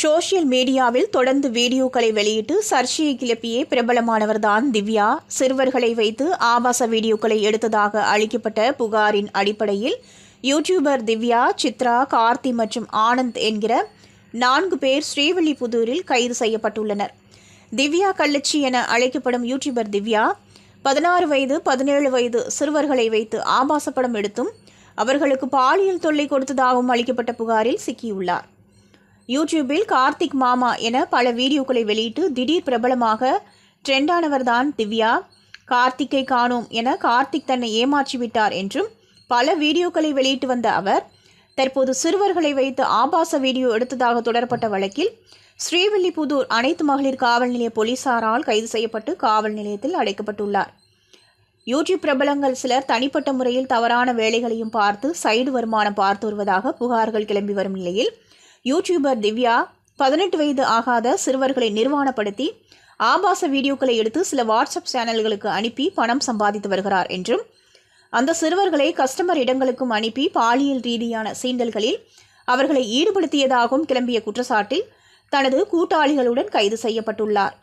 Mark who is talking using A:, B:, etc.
A: Social மீடியாவில் தொடர்ந்து வீடியோக்களை வெளியிட்டு சர்ச்சையை கிளப்பிய பிரபலமானவர்தான் திவ்யா. சிறுவர்களை வைத்து ஆபாச வீடியோக்களை எடுத்ததாக அளிக்கப்பட்ட புகாரின் அடிப்படையில் யூடியூபர் திவ்யா சித்ரா கார்த்தி மற்றும் ஆனந்த் என்கிற நான்கு பேர் ஸ்ரீவில்லிபுதூரில் கைது செய்யப்பட்டுள்ளனர். திவ்யா கள்ளச்சி என அழைக்கப்படும் யூடியூபர் திவ்யா பதினாறு வயது பதினேழு வயது சிறுவர்களை வைத்து ஆபாச படம் எடுத்தும் அவர்களுக்கு பாலியல் தொல்லை கொடுத்ததாகவும் அளிக்கப்பட்ட புகாரில் சிக்கியுள்ளார். யூடியூபில் கார்த்திக் மாமா என பல வீடியோக்களை வெளியிட்டு திடீர் பிரபலமாக ட்ரெண்டானவர்தான் திவ்யா. கார்த்திக்கை காணோம் என கார்த்திக் தன்னை ஏமாற்றிவிட்டார் என்றும் பல வீடியோக்களை வெளியிட்டு வந்த அவர் தற்போது சிறுவர்களை வைத்து ஆபாச வீடியோ எடுத்ததாக தொடரப்பட்ட வழக்கில் ஸ்ரீவில்லிபுதூர் அனைத்து மகளிர் காவல் நிலைய போலீசாரால் கைது செய்யப்பட்டு காவல் நிலையத்தில் அடைக்கப்பட்டுள்ளார். யூடியூப் பிரபலங்கள் சிலர் தனிப்பட்ட முறையில் தவறான வேலைகளையும் பார்த்து சைடு வருமானம் பார்த்து வருவதாக புகார்கள் கிளம்பி வரும் நிலையில் யூடியூபர் திவ்யா பதினெட்டு வயது ஆகாத சிறுவர்களை நிர்வாணப்படுத்தி ஆபாச வீடியோக்களை எடுத்து சில வாட்ஸ்அப் சேனல்களுக்கு அனுப்பி பணம் சம்பாதித்து வருகிறார் என்றும் அந்த சிறுவர்களை கஸ்டமர் இடங்களுக்கும் அனுப்பி பாலியல் ரீதியான சீண்டல்களில் அவர்களை ஈடுபடுத்தியதாகவும் கிளம்பிய குற்றச்சாட்டில் தனது கூட்டாளிகளுடன் கைது செய்யப்பட்டுள்ளார்.